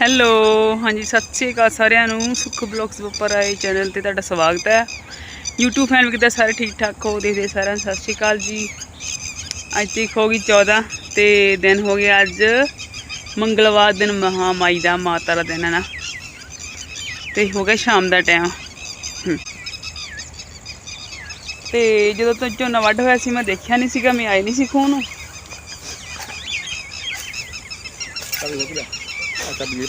Hello, ਹਾਂਜੀ, ਸਤਿ ਸ਼੍ਰੀ ਅਕਾਲ ਸਾਰਿਆਂ ਨੂੰ। ਸੁਖ ਬਲੌਗਸ ਉੱਪਰ ਆਏ ਚੈਨਲ ਤੇ ਤੁਹਾਡਾ ਸਵਾਗਤ ਹੈ। YouTube ਫੈਨ ਵੀ ਕਿਦਾਂ ਸਾਰੇ ਠੀਕ ਠਾਕ ਹੋ ਦੇਖਦੇ ਸਾਰਿਆਂ ਨੂੰ? ਸਤਿ ਸ਼੍ਰੀ ਅਕਾਲ ਜੀ। ਅੱਜ ਤਰੀਕ ਹੋ ਗਈ 14 ਤੇ ਦਿਨ ਹੋ ਗਿਆ ਅੱਜ ਮੰਗਲਵਾਰ ਦਿਨ, ਮਹਾਮਾਈ ਦਾ, ਮਾਤਾ ਦਾ ਦਿਨ ਹੈ ਨਾ। ਤੇ ਹੋ ਗਿਆ ਸ਼ਾਮ ਦਾ ਟਾਈਮ। ਤੇ ਜਦੋਂ ਤੋਂ ਝੋਨਾ ਵੱਢ ਹੋਇਆ ਸੀ, ਮੈਂ ਦੇਖਿਆ ਨਹੀਂ ਸੀਗਾ, ਮੈਂ ਆਏ ਨਹੀਂ ਸੀ ਖੂਨ ਨੂੰ। ਚੱਲ ਇਹ ਦੀ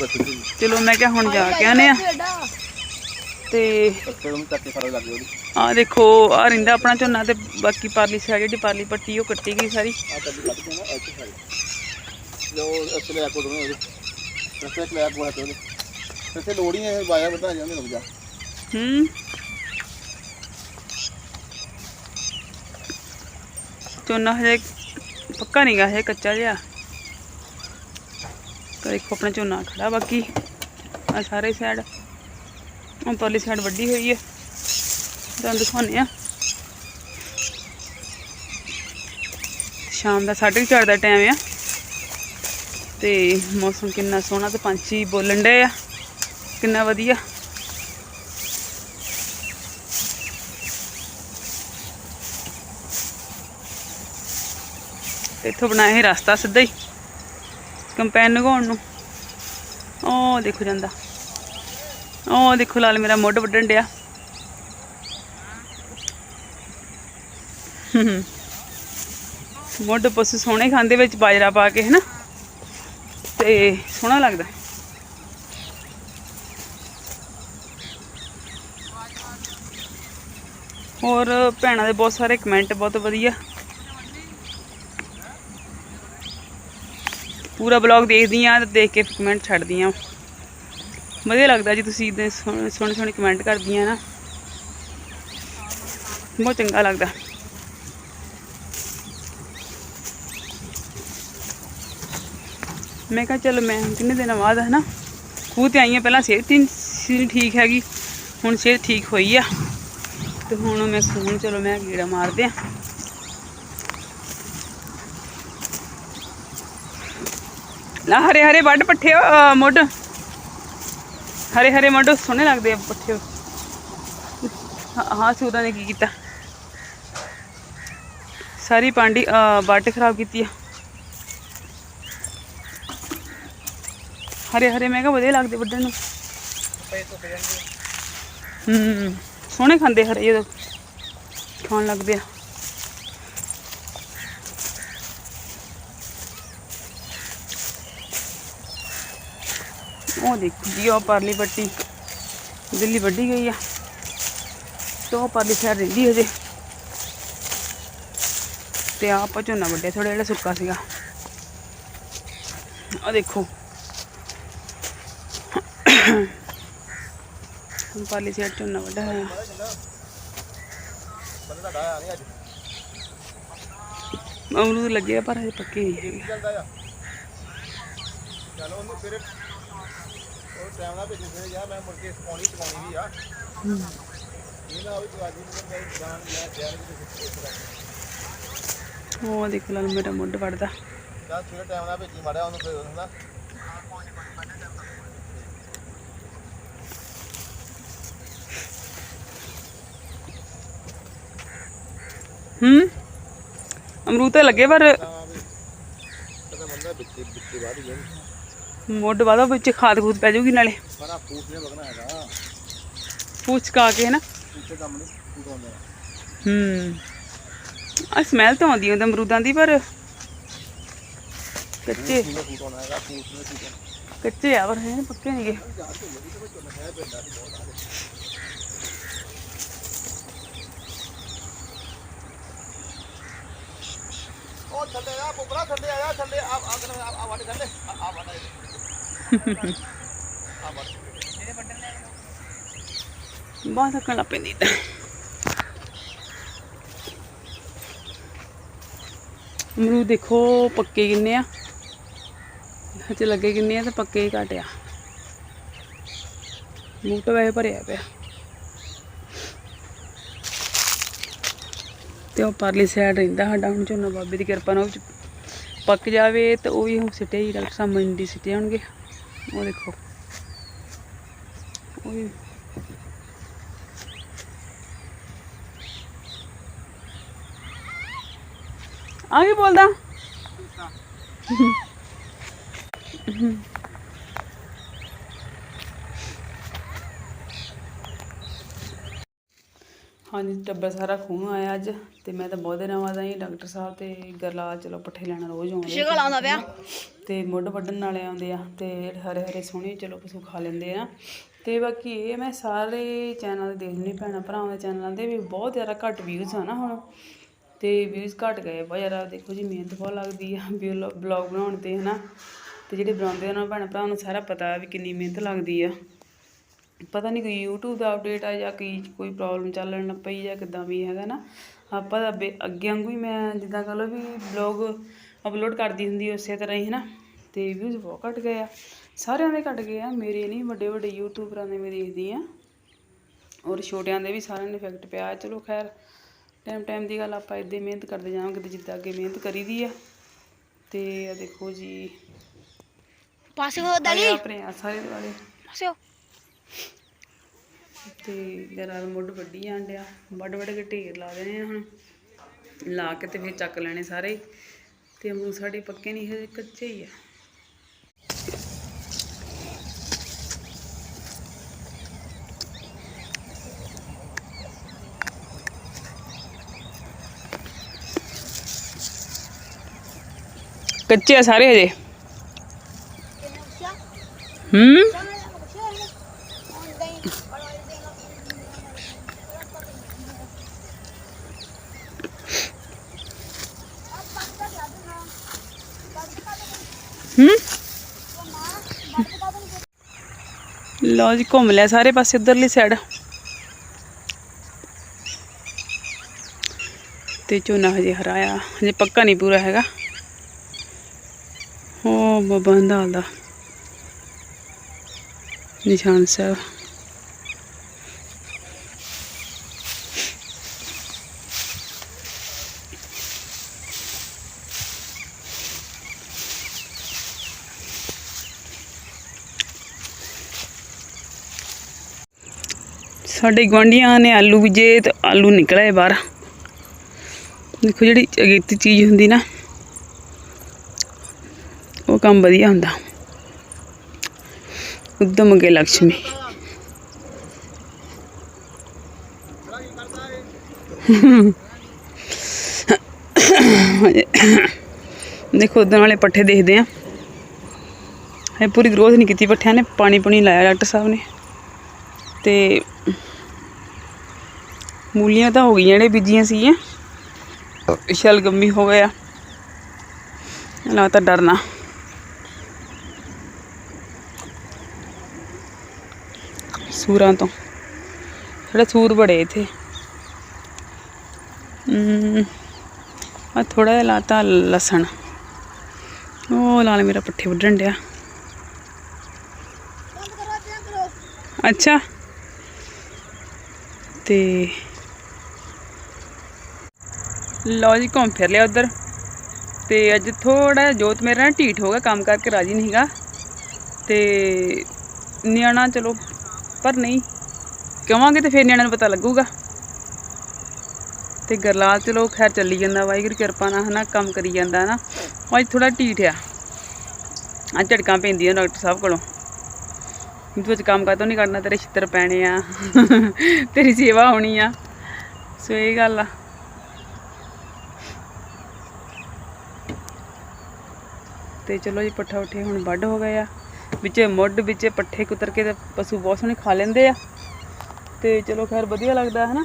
ਮੈਂ ਕਿਹਾ ਹੁਣ ਜਾ ਕੇ ਆਨੇ ਆ। ਤੇ ਨੂੰ ਲੱਗ ਜਾਊਗੀ ਆ ਦੇਖੋ ਆ ਰਿੰਦਾ ਆਪਣਾ ਝੋਨਾ ਤੇ ਬਾਕੀ ਪਰਲੀ ਸਾਈਡ ਜਿਹੜੀ ਪਰਲੀ ਪੱਟੀ ਉਹ ਕੱਟੀ ਗਈ ਸਾਰੀ। ਆ ਕੱਟ ਇੱਥੇ ਲੋ ਕੋ ਉਹਦੇ। ਕੋ ਹੈ ਉਹਦੇ। ਇੱਥੇ ਲੋੜ ਹੀ ਹੈ ਵਾਇਆ ਬਤਾ ਜਾਂਦੇ ਰੁਕ ਜਾ। ਹੂੰ। ਝੋਨਾ ਹਜੇ ਪੱਕਾ ਨਹੀਂਗਾ ਇਹ ਕੱਚਾ ਜਿਹਾ। ਤਾਂ ਦੇਖੋ ਆਪਣਾ ਝੋਨਾ ਖੜਾ, ਬਾਕੀ ਆ ਸਾਰੇ ਸਾਈਡ ਉਹ ਪਰਲੀ ਸਾਈਡ ਵੱਡੀ ਹੋਈ ਹੈ। ਤੁਹਾਨੂੰ ਦਿਖਾਉਂਦੇ ਆ ਸ਼ਾਮ ਦਾ 4:30 ਦਾ ਟਾਈਮ ਆ। ਤੇ ਮੌਸਮ ਕਿੰਨਾ ਸੋਹਣਾ ਤੇ ਪੰਛੀ ਬੋਲਣ ਡੇ ਆ। ਕਿੰਨਾ ਵਧੀਆ। ਤੇ ਇੱਥੋਂ ਬਣਾਇਆ ਇਹ ਰਸਤਾ ਸਿੱਧਾ ਹੀ। ਕੰਪੈਨ ਲਗਾਉਣ ਨੂੰ। ਉਹ ਦੇਖੋ ਜਾਂਦਾ। ਉਹ ਦੇਖੋ ਲਾਲ ਮੇਰਾ ਮੁੱਢ ਵੱਢਣ ਡਿਆ। ਹਮ। ਮੁੱਢ ਪਸ਼ੂ ਸੋਹਣੇ ਖਾਂਦੇ ਵਿੱਚ ਬਾਜਰਾ ਪਾ ਕੇ, ਹਨਾ? ਤੇ ਸੋਹਣਾ ਲੱਗਦਾ। ਹੋਰ ਭੈਣਾਂ ਦੇ ਬਹੁਤ ਸਾਰੇ ਕਮੈਂਟ ਬਹੁਤ ਵਧੀਆ। ਪੂਰਾ ਬਲੌਗ ਦੇਖਦੀ ਆ ਤੇ ਦੇਖ ਕੇ ਕਮੈਂਟ ਛੱਡਦੀ ਆ। ਵਧੀਆ ਲੱਗਦਾ ਜੀ ਤੁਸੀਂ ਇਦਾਂ ਸੋਹਣੇ ਸੋਹਣੇ ਸੋਹਣੇ ਕਮੈਂਟ ਕਰਦੀਆਂ ਨਾ। ਬਹੁਤ ਚੰਗਾ ਲੱਗਦਾ। ਮੈਂ ਕਿਹਾ ਚਲੋ ਮੈਂ ਕਿੰਨੇ ਦਿਨਾਂ ਬਾਅਦ ਹੈ ਨਾ ਖੂਹ ਤੇ ਆਈ ਹਾਂ ਪਹਿਲਾਂ ਸਿਹਤ ਹੀ ਸੀ ਠੀਕ ਹੈਗੀ, ਹੁਣ ਸਿਹਤ ਠੀਕ ਹੋਈ ਆ। ਤੇ ਹੁਣ ਮੈਂ ਖੂਨ ਚਲੋ ਮੈਂ ਕੀੜਾ ਮਾਰਦੇ ਆ। ਨਾ ਹਰੇ ਹਰੇ ਵੱਡ ਪੱਠੇ ਅਹ, ਹਰੇ ਹਰੇ ਮੁੱਢ ਸੋਹਣੇ ਲੱਗਦੇ ਆ ਪੱਠੇ। ਹਾਂ- ਹਾਂ ਨੇ ਕੀ ਕੀਤਾ? ਸਾਰੀ ਪਾਂਡੀ ਅਹ, ਵੱਢ ਖਰਾਬ ਕੀਤੀ ਆ। ਹਰੇ ਹਰੇ ਮੈਂ ਕਿਹਾ ਵਧੀਆ ਲੱਗਦੇ ਵੱਢਣ ਨੂੰ। ਹੂੰ ਸੋਹਣੇ ਖਾਂਦੇ ਹਰੇ ਜਦੋਂ ਖਾਣ ਲੱਗਦੇ ਆ। ਉਹ ਦੇਖੋ, ਜੀ ਉਹ ਪਰਲੀ ਪੱਟੀ ਦਿੱਲੀ ਵੱਢੀ ਗਈ ਆ। ਤੇ ਉਹ ਪਰਲੀ ਸਾਈਡ ਰਹਿੰਦੀ ਹਜੇ। ਤੇ ਆਹ ਆਪਾਂ ਝੋਨਾ ਵੱਢਿਆ ਥੋੜਾ ਜਿਹੜਾ ਸੁੱਕਾ ਸੀਗਾ। ਆ ਦੇਖੋ। ਪਰਲੀ ਸਾਈਡ ਝੋਨਾ ਵੱਢਿਆ ਹੋਇਆ। ਬੰਦਾ ਤੁਹਾਡਾ ਆਇਆ ਨਹੀਂ ਅੱਜ ਅਮਰੂਦ ਲੱਗੇ ਪਰ ਹਜੇ ਪੱਕੇ ਨਹੀਂ ਹੈਗੇ। ਚਲੋ ਉਹਨੂੰ ਫਿਰ ਟਾਈਮ ਨਾਲ ਭੇਜੀ ਫਿਰ ਜਾ ਮੈਂ ਮੁੜ ਕੇ ਪਾਣੀ ਚਕਾਉਣੀ ਵੀ ਆ। ਇਹ ਨਾ ਹੋਵੇ ਕਿ ਅੱਜ ਮੈਂ ਜਾਨ ਮੈਂ ਤਿਆਰ ਵੀ ਉਹ ਦੇਖ ਲਾ ਮੇਰਾ ਮੁੱਢ ਵੜਦਾ। ਜਾ ਸਵੇਰੇ ਟਾਈਮ ਨਾਲ ਭੇਜੀ ਮਾੜਿਆ ਉਹਨੂੰ ਫਿਰ ਹੁੰਦਾ ਹੂੰ? ਅਮਰੂਦ ਤਾਂ ਲੱਗੇ ਪਰ ਤਾਂ ਬੰਦਾ ਵਿੱਚੇ ਵਿੱਚੇ ਬਾਹਰ ਹੀ ਮੁੱਢ ਵਾਦਾ ਵਿੱਚ ਖਾਦ ਖੂਦ ਪੈ ਜਾਊਗੀ ਨਾਲੇ ਫੂਟ ਨੇ ਹੈਗਾ ਪੂਛ ਕਾ ਕੇ ਨਾ ਉੱਤੇ ਕੰਮ ਨਹੀਂ ਫੂਟ ਆਉਂਦਾ ਹੂੰ ਆ ਸਮੈਲ ਤਾਂ ਆਉਂਦੀ ਉਹਦੇ ਅਮਰੂਦਾਂ ਦੀ ਪਰ ਕੱਚੇ ਫੂਟ ਫੂਟ ਆਉਣਾ ਹੈਗਾ ਫੂਟ ਨੇ ਫੂਟ ਆਉਣਾ ਕੱਚੇ ਆ ਪਰ ਹੈ ਪੱਕੇ ਨਹੀਂਗੇ ਉਹ ਥੱਲੇ ਆ ਬੁਬਰਾ ਥੱਲੇ ਆਇਆ ਥੱਲੇ ਆ ਆ ਆ ਵਾੜੇ ਥੱਲੇ ਆ ਆ ਵਾੜਾ ਆ ਵਾੜਾ ਲੱਗ ਪੈਂਦੀ ਅਮਰੂਦ ਦੇਖੋ ਪੱਕੇ ਕਿੰਨੇ ਆ। ਹਜੇ ਲੱਗੇ ਕਿੰਨੇ ਆ ਤੇ ਪੱਕੇ ਹੀ ਘੱਟ ਆ। ਬੂਟਾ ਵੈਸੇ ਭਰਿਆ ਪਿਆ। ਤੇ ਉਹ ਪਰਲੀ ਸਾਈਡ ਰਹਿੰਦਾ ਸਾਡਾ, ਹੁਣ ਝੋਨਾ ਬਾਬੇ ਦੀ ਕਿਰਪਾ ਨਾਲ ਪੱਕ ਜਾਵੇ ਤੇ ਉਹ ਵੀ ਹੁਣ ਸਿੱਟੇ ਹੀ, ਡਾਕਟਰ ਸਾਹਿਬ ਮੰਡੀ ਸਿੱਟੇ ਹੋਣਗੇ। ਉਹ ਦੇਖੋ। ਓਏ ਆ ਕੀ ਬੋਲਦਾ? ਹਾਂਜੀ ਟੱਬਰ ਸਾਰਾ ਖੂਨ ਆਇਆ ਅੱਜ ਤੇ ਮੈਂ ਤਾਂ ਬਹੁਤ ਦਿਨਾਂ ਬਾਅਦ ਆਈ ਡਾਕਟਰ ਸਾਹਿਬ ਤੇ ਗਰਲਾਲ ਚਲੋ ਪੱਠੇ ਲੈਣ ਰੋਜ਼ ਆਉਂਦੇ ਸ਼ਿਕਲ ਆਉਂਦਾ ਪਿਆ। ਤੇ ਮੁੱਢ ਵੱਢਣ ਵਾਲੇ ਆਉਂਦੇ ਆ ਤੇ ਹਰੇ ਹਰੇ ਸੋਹਣੇ ਚਲੋ ਪਸ਼ੂ ਖਾ ਲੈਂਦੇ ਆ। ਤੇ ਬਾਕੀ ਇਹ ਮੈਂ ਸਾਰੇ ਚੈਨਲ ਦੇਖਣੀ ਭੈਣਾਂ ਭਰਾਵਾਂ ਦੇ ਚੈਨਲਾਂ ਦੇ ਵੀ ਬਹੁਤ ਜ਼ਿਆਦਾ ਘੱਟ ਵਿਊਜ਼ ਆ ਨਾ ਹੁਣ। ਤੇ ਵਿਊਜ਼ ਘਟ ਗਏ ਬਹੁਤ ਜ਼ਿਆਦਾ ਦੇਖੋ ਜੀ ਮਿਹਨਤ ਬਹੁਤ ਲੱਗਦੀ ਆ ਬਲੌਗ ਬਣਾਉਣ ਤੇ ਹਨਾ। ਤੇ ਜਿਹੜੇ ਬਣਾਉਂਦੇ ਆ ਉਹਨਾਂ ਭੈਣਾਂ ਭਰਾਵਾਂ ਨੂੰ ਸਾਰਾ ਪਤਾ ਵੀ ਕਿੰਨੀ ਮਿਹਨਤ ਲੱਗਦੀ ਆ। ਪਤਾ ਨਹੀਂ ਕੋਈ YouTube ਦਾ ਅਪਡੇਟ ਆ ਜਾਂ ਕੋਈ ਕੋਈ ਪ੍ਰੋਬਲਮ ਚੱਲਣ ਪਈ ਜਾਂ ਕਿਦਾਂ ਵੀ ਹੈਗਾ ਨਾ ਆਪਾਂ ਤਾਂ ਅੱਗੇ ਵਾਂਗੂ ਹੀ ਮੈਂ ਜਿੱਦਾਂ ਕਹ ਲਓ ਵੀ ਬਲੌਗ ਅਪਲੋਡ ਕਰਦੀ ਹੁੰਦੀ ਉਸੇ ਤਰ੍ਹਾਂ ਹੀ ਹਨਾ? ਤੇ ਵਿਊਜ਼ ਬਹੁਤ ਘਟ ਗਏ ਆ। ਸਾਰਿਆਂ ਦੇ ਘਟ ਗਏ ਆ ਮੇਰੇ ਨਹੀਂ ਵੱਡੇ ਵੱਡੇ ਯੂਟਿਊਬਰਾਂ ਦੇ ਮੈਂ ਦੇਖਦੀ ਆ। ਔਰ ਛੋਟਿਆਂ ਦੇ ਵੀ ਸਾਰਿਆਂ ਨੇ ਇਫੈਕਟ ਪਿਆ। ਚਲੋ ਖੈਰ ਟਾਈਮ ਟਾਈਮ ਦੀ ਗੱਲ ਆਪਾਂ ਇਦਾਂ ਹੀ ਮਿਹਨਤ ਕਰਦੇ ਜਾਵਾਂਗੇ ਤੇ ਜਿੱਦਾਂ ਅੱਗੇ ਮਿਹਨਤ ਕਰੀਦੀ ਆ। ਤੇ ਆ ਦੇਖੋ ਜੀ। ਪਾਸੇ ਹੋ ਦਲੀ ਆਪਣੇ ਆ ਸਾਰੇ ਦੇ ਵਾਲੇ ਪਾਸੇ ਹੋ। ਤੇ ਜਰਾ ਮੁੱਢ ਵੱਢੀ ਜਾਂਦਿਆ ਵੱਡ ਵੱਡ ਕੇ ਢੇਰ ਲਾ ਦੇਣੇ ਆ ਹੁਣ। ਲਾ ਕੇ ਤੇ ਫਿਰ ਚੱਕ ਲੈਣੇ ਸਾਰੇ। ਤੇ ਅਮਰੂ ਸਾਡੇ ਪੱਕੇ ਨਹੀਂ ਹਜੇ ਕੱਚੇ ਹੀ ਆ। ਕੱਚੇ ਆ ਸਾਰੇ ਹਜੇ? ਹੂੰ? ਲਓ ਜੀ, ਘੁੰਮ ਲਿਆ ਸਾਰੇ ਪਾਸੇ ਉਧਰਲੀ ਸਾਈਡ ਤੇ ਝੋਨਾ ਹਜੇ ਹਰਾਇਆ, ਹਜੇ ਪੱਕਾ ਨਹੀਂ ਪੂਰਾ ਹੈਗਾ। ਉਹ ਬਾਬਾ ਹੰਦਾਲ ਦਾ। ਨਿਸ਼ਾਨ ਸਾਹਿਬ। ਸਾਡੇ ਗੁਆਂਢੀਆਂ ਨੇ ਆਲੂ ਬੀਜੇ ਤੇ ਆਲੂ ਨਿਕਲੇ ਬਾਹਰ। ਦੇਖੋ ਜਿਹੜੀ ਅਗੇਤੀ ਚੀਜ਼ ਹੁੰਦੀ ਨਾ, ਉਹ ਕੰਮ ਵਧੀਆ ਹੁੰਦਾ। ਉਦਮ ਕੇ ਲక్ష్ਮੀ ਦੇਖੋ ਉਦੋਂ ਵਾਲੇ ਪੱਠੇ ਦੇਖਦੇ ਆ। ਇਹ ਪੂਰੀ ਗਰੋਥ ਨਹੀਂ ਕੀਤੀ ਪੱਠਿਆਂ ਨੇ ਪਾਣੀ ਪੁਣੀ ਲਾਇਆ ਡਾਕਟਰ ਸਾਹਿਬ ਨੇ। ਤੇ ਮੂਲੀਆਂ ਤਾਂ ਹੋ ਗਈਆਂ ਜਿਹੜੇ ਬੀਜੀਆਂ ਸੀਗੀਆਂ। ਸ਼ਲਗੰਮੀ ਹੋ ਗਿਆ। ਲਾ ਤਾਂ ਡਰਨਾ। ਸੂਰਾਂ ਤੋਂ। ਜਿਹੜੇ ਸੂਰ ਬੜੇ ਇੱਥੇ। ਆ ਥੋੜਾ ਜਿਹਾ ਲਾਤਾ ਲਸਣ। ਉਹ ਲਾਲ ਮੇਰਾ ਪੱਠੇ ਵੱਢਣ ਡਿਆ। ਅੱਛਾ। ਤੇ ਲਓ ਜੀ, ਘੁੰਮ ਫਿਰ ਲਿਆ ਉਧਰ। ਤੇ ਅੱਜ ਥੋੜਾ ਜੋਤ ਮੇਰਾ ਨਾ ਢੀਠ ਹੋ ਗਿਆ, ਕੰਮ ਕਰਕੇ ਰਾਜੀ ਨਹੀਂ ਹੈਗਾ ਤੇ ਨਿਆਣਾ ਚਲੋ, ਪਰ ਨਹੀਂ, ਕਵਾਂਗੇ ਤੇ ਫਿਰ ਨਿਆਣਿਆਂ ਨੂੰ ਪਤਾ ਲੱਗੂਗਾ। ਤੇ ਗਰਲਾਲ ਚਲੋ, ਖੈਰ ਚੱਲੀ ਜਾਂਦਾ, ਵਾਹਿਗੁਰੂ ਕਿਰਪਾ ਨਾਲ, ਹਨਾ, ਕੰਮ ਕਰੀ ਜਾਂਦਾ ਨਾ ਉਹ ਅੱਜ ਥੋੜਾ ਢੀਠ ਆ। ਆ ਝਟਕਾਂ ਪੈਂਦੀਆਂ ਡਾਕਟਰ ਸਾਹਿਬ ਕੋਲੋਂ। ਤੂੰ ਵਿੱਚ ਕੰਮ ਕਾਤੋਂ ਨਹੀਂ ਕਰਨਾ, ਤੇਰੇ ਛਿੱਤਰ ਪੈਣੇ ਆ। ਤੇਰੀ ਸੇਵਾ ਹੋਣੀ ਆ। ਸੋ ਇਹ ਗੱਲ ਆ। ਤੇ ਚਲੋ ਜੀ ਪੱਠਾ ਉੱਠੇ ਹੁਣ ਵੱਢ ਹੋ ਗਏ ਆ। ਵਿੱਚੇ ਮੁੱਢ, ਵਿੱਚੇ ਪੱਠੇ ਕੁਤਰ ਕੇ ਤੇ ਪਸ਼ੂ ਬਹੁਤ ਸੋਹਣੇ ਖਾ ਲੈਂਦੇ ਆ। ਤੇ ਚਲੋ ਖੈਰ ਵਧੀਆ ਲੱਗਦਾ ਹੈ ਨਾ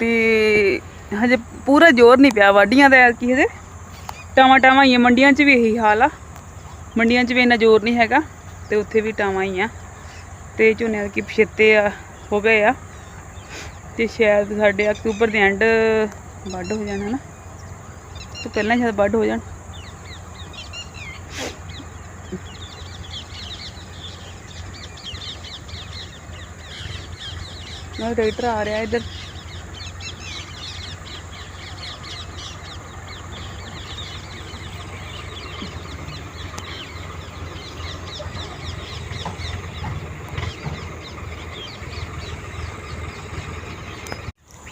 ਤੇ ਹਜੇ ਪੂਰਾ ਜ਼ੋਰ ਨਹੀਂ ਪਿਆ ਵਾਢੀਆਂ ਦਾ ਕੀ ਹਜੇ। ਟਾਵਾਂ ਟਾਵਾਂ ਹੀ ਮੰਡੀਆਂ 'ਚ ਵੀ ਇਹੀ ਹਾਲ ਆ। ਮੰਡੀਆਂ 'ਚ ਵੀ ਇੰਨਾ ਜ਼ੋਰ ਨਹੀਂ ਹੈਗਾ ਤੇ ਉੱਥੇ ਵੀ ਟਾਵਾਂ ਹੀ ਆ ਤੇ ਝੋਨੇ ਕੀ ਪਛੇਤੇ ਆ, ਹੋ ਗਏ ਆ। ਤੇ ਸ਼ਾਇਦ ਸਾਡੇ ਅਕਤੂਬਰ ਦੇ ਐਂਡ ਵੱਢ ਹੋ ਜਾਣਾ ਨਾ ਤੇ ਪਹਿਲਾਂ ਹੀ ਵੱਢ ਹੋ ਜਾਣ। ਨਾ ਟਰੈਕਟਰ ਆ ਰਿਹਾ ਇੱਧਰ।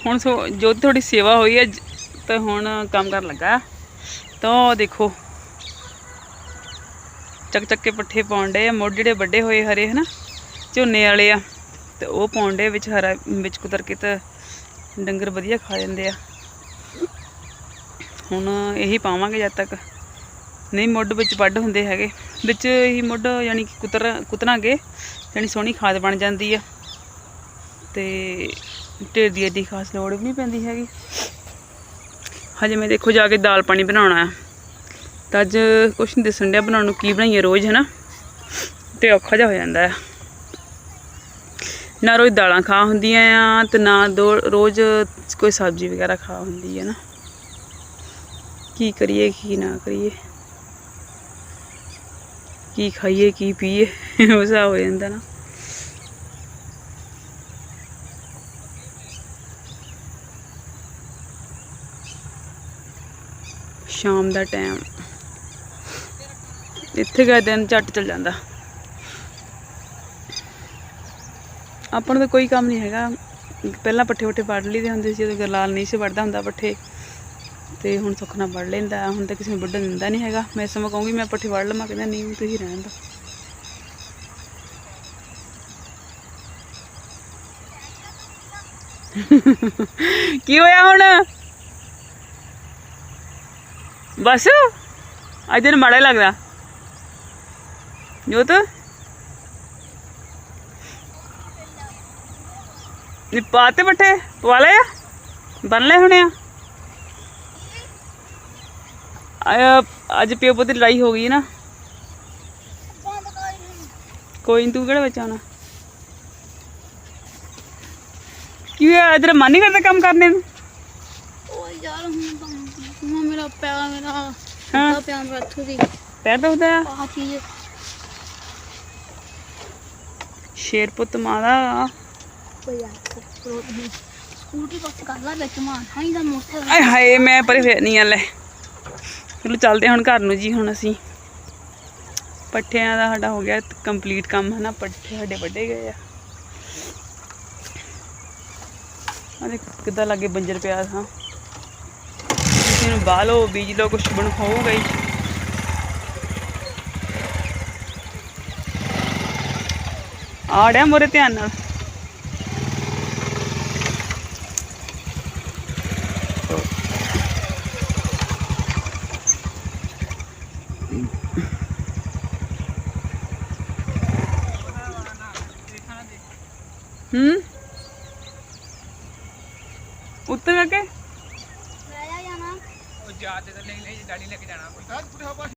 ਹੁਣ ਸੋ ਜੋ ਥੋੜੀ ਸੇਵਾ ਹੋਈ ਹੈ, ਜ- ਤੇ ਹੁਣ ਕੰਮ ਕਰਨ ਲੱਗਾ। ਤਾਂ ਉਹ ਦੇਖੋ। ਚੱਕ ਚੱਕ ਕੇ ਪੱਠੇ ਪਾਉਣ ਡੇ ਆ। ਮੁੱਢ ਜਿਹੜੇ ਵੱਡੇ ਹੋਏ ਹਰੇ, ਹਨਾ? ਝੋਨੇ ਵਾਲੇ ਆ। ਤੇ ਉਹ ਪਾਉਣ ਡੇ ਵਿੱਚ ਹਰਾ, ਵਿੱਚ ਕੁਤਰ ਕੇ ਤਾਂ ਡੰਗਰ ਵਧੀਆ ਖਾ ਜਾਂਦੇ ਆ। ਹੁਣ ਇਹੀ ਪਾਵਾਂਗੇ ਜਦ ਤੱਕ। ਨਹੀਂ, ਮੁੱਢ ਵਿੱਚ ਵੱਢ ਹੁੰਦੇ ਹੈਗੇ। ਵਿੱਚ ਇਹੀ ਮੁੱਢ ਯਾਨੀ ਕਿ ਕੁਤਰ ਕੁਤਰਾਂਗੇ, ਯਾਨੀ ਸੋਹਣੀ ਖਾਦ ਬਣ ਜਾਂਦੀ ਆ। ਤੇ ਢੇਰ ਦੀ ਏਡੀ ਖਾਸ ਲੋੜ ਵੀ ਨਹੀਂ ਪੈਂਦੀ ਹੈਗੀ। ਹਜੇ ਮੈਂ ਦੇਖੋ ਜਾ ਕੇ ਦਾਲ ਪਾਣੀ ਬਣਾਉਣਾ ਆ। ਤਾਂ ਅੱਜ ਕੁਛ ਨਹੀਂ ਦਿਸਣ ਡਿਆ ਬਣਾਉਣ ਨੂੰ ਕੀ ਬਣਾਈਏ ਰੋਜ਼, ਹਨਾ? ਤੇ ਔਖਾ ਜਿਹਾ ਹੋ ਜਾਂਦਾ ਆ। ਨਾ ਰੋਜ਼ ਦਾਲਾਂ ਖਾ ਹੁੰਦੀਆਂ ਆ ਤੇ ਨਾ ਦੋ ਰੋਜ਼ ਕੋਈ ਸਬਜ਼ੀ ਵਗੈਰਾ ਖਾ ਹੁੰਦੀ ਹੈ ਨਾ ਕੀ ਕਰੀਏ, ਕੀ ਨਾ ਕਰੀਏ? ਕੀ ਖਾਈਏ, ਕੀ ਪੀਏ? ਉਹ ਹਿਸਾਬ ਹੋ ਜਾਂਦਾ ਨਾ। ਸ਼ਾਮ ਦਾ ਟਾਈਮ ਇੱਥੇ ਗਏ ਦਿਨ ਝੱਟ ਚੱਲ ਜਾਂਦਾ। ਆਪਾਂ ਨੂੰ ਤਾਂ ਕੋਈ ਕੰਮ ਨਹੀਂ ਹੈਗਾ। ਪਹਿਲਾਂ ਪੱਠੇ ਪੱਠੇ ਵੱਢ ਲਈਦੇ ਹੁੰਦੇ ਸੀ, ਜਦੋਂ ਗਰਲਾਲ ਨਹੀਂ ਸੀ ਵੱਢਦਾ ਹੁੰਦਾ ਪੱਠੇ। ਤੇ ਹੁਣ ਸੁੱਖ ਨਾਲ ਵੱਢ ਲੈਂਦਾ, ਹੁਣ ਤਾਂ ਕਿਸੇ ਨੂੰ ਵੱਢਣ ਦਿੰਦਾ ਨਹੀਂ ਹੈਗਾ। ਮੈਂ ਸਮਾਂ ਕਹੂੰਗੀ, ਮੈਂ ਪੱਠੇ ਵੜ ਲਵਾਂ, ਕਹਿੰਦਾ ਨਹੀਂ ਤੁਸੀਂ ਰਹਿਣ ਦਾ। ਕੀ ਹੋਇਆ ਹੁਣ? ਬਸ। ਅੱਜ ਤੈਨੂੰ ਮਾੜਾ ਹੀ ਲੱਗਦਾ। ਜੋਤ? ਨੀ ਪਾਤੇ ਪੱਠੇ, ਪਵਾ ਲਏ ਆ? ਬਣ ਲਏ ਆ? ਅੱਜ ਪਿਓ ਪੁੱਤ ਦੀ ਲੜਾਈ ਹੋ ਗਈ ਨਾ। ਕੋਈ ਨੀ, ਤੂੰ ਕਿਹੜਾ ਵਿੱਚ ਆਉਣਾ? ਕੀ ਹੋਇਆ ਇਧਰ ਮਨ ਨਹੀਂ ਕਰਦਾ ਕੰਮ ਕਰਨੇ ਨੂੰ? ਓਏ ਯਾਰ, ਹੁਣ ਤਾਂ ਹੁਣ ਮੇਰਾ ਪੈਰ ਮੇਰਾ ਹਾਂ। ਦਾ ਪਿਆਰ ਰੱਥੂ ਦੀ ਪੈਰ ਦੁਖਦਾ ਆ? ਆਹ ਚੀਜ਼। ਸ਼ੇਰ ਪੁੱਤ ਮਾਦਾ ਕੋਈ ਨਹੀਂ ਸਕੂਟੀ ਪਾਸ ਕਰ ਲਾ ਵਿੱਚ ਮਾਂ ਹਾਈ ਦਾ ਮੋਟਰ ਆਏ ਹਾਏ ਮੈਂ ਪਰੇ ਫੇਰ ਨਹੀਂ ਆ ਲੈ। ਚਲੋ ਚੱਲਦੇ ਹੁਣ ਘਰ ਨੂੰ ਜੀ ਹੁਣ ਅਸੀਂ ਪੱਠਿਆਂ ਦਾ ਸਾਡਾ ਹੋ ਗਿਆ ਕੰਪਲੀਟ ਕੰਮ ਹੈ ਨਾ ਪੱਠੇ ਸਾਡੇ ਵੱਡੇ ਗਏ ਆ। ਅਰੇ ਕਿੱਦਾਂ ਲੱਗੇ ਬੰਜਰ ਪਿਆ ਹਾਂ ਕਿਸੇ ਨੂੰ ਬਾਹ ਲਓ ਬੀਜ ਲਓ ਕੁਛ ਬਣ ਹੋਊਗਾ ਹੀ। ਆੜਿਆ ਮੋਰੇ ਧਿਆਨ ਨਾਲ।